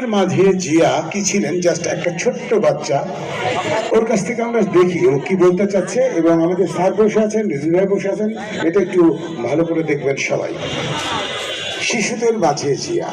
ওদের মাঝে জিয়া কি ছিলেন? জাস্ট একটা ছোট্ট বাচ্চা। ওর কাছ থেকে আমরা দেখি ও কি বলতে চাচ্ছে এবং আমাদের স্যার বসে আছেন রিজু ভাই বসে আছেন। এটা একটু ভালো করে দেখবেন সবাই। শিশুদের মাঝে জিয়া।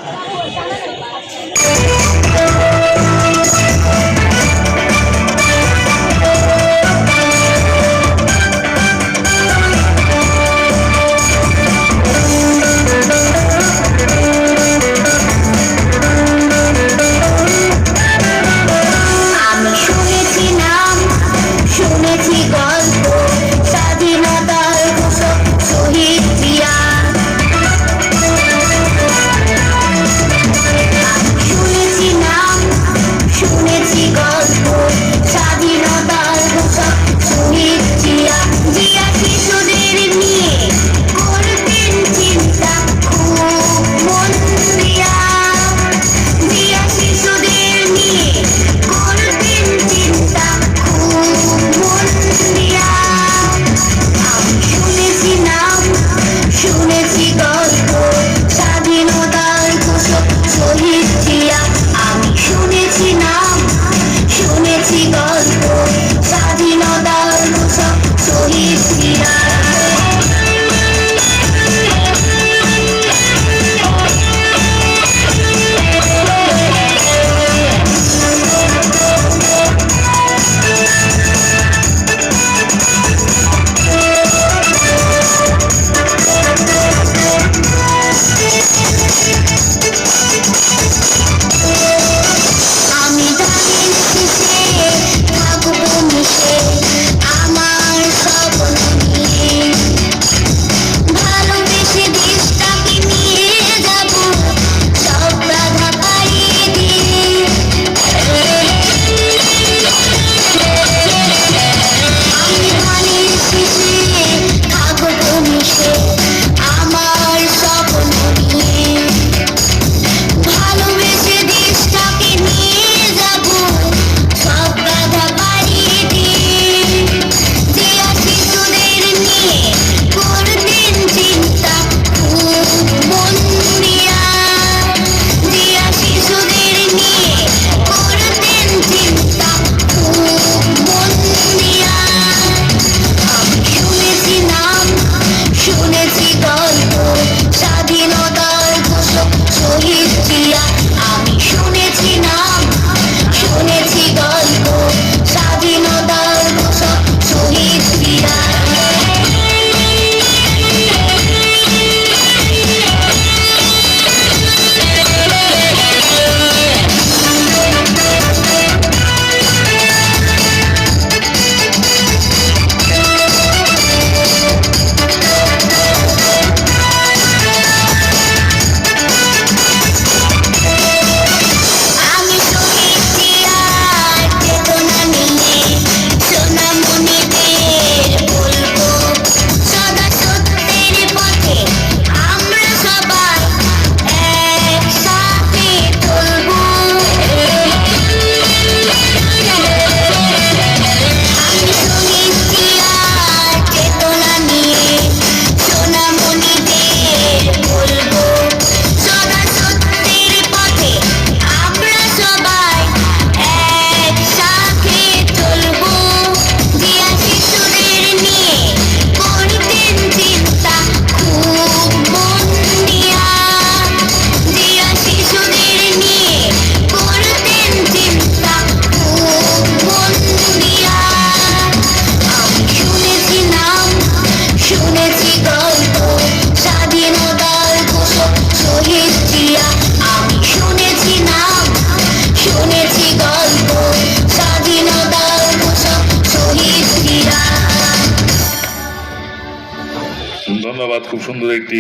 ধন্যবাদ খুব সুন্দর একটি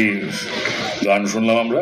গান শুনলাম আমরা।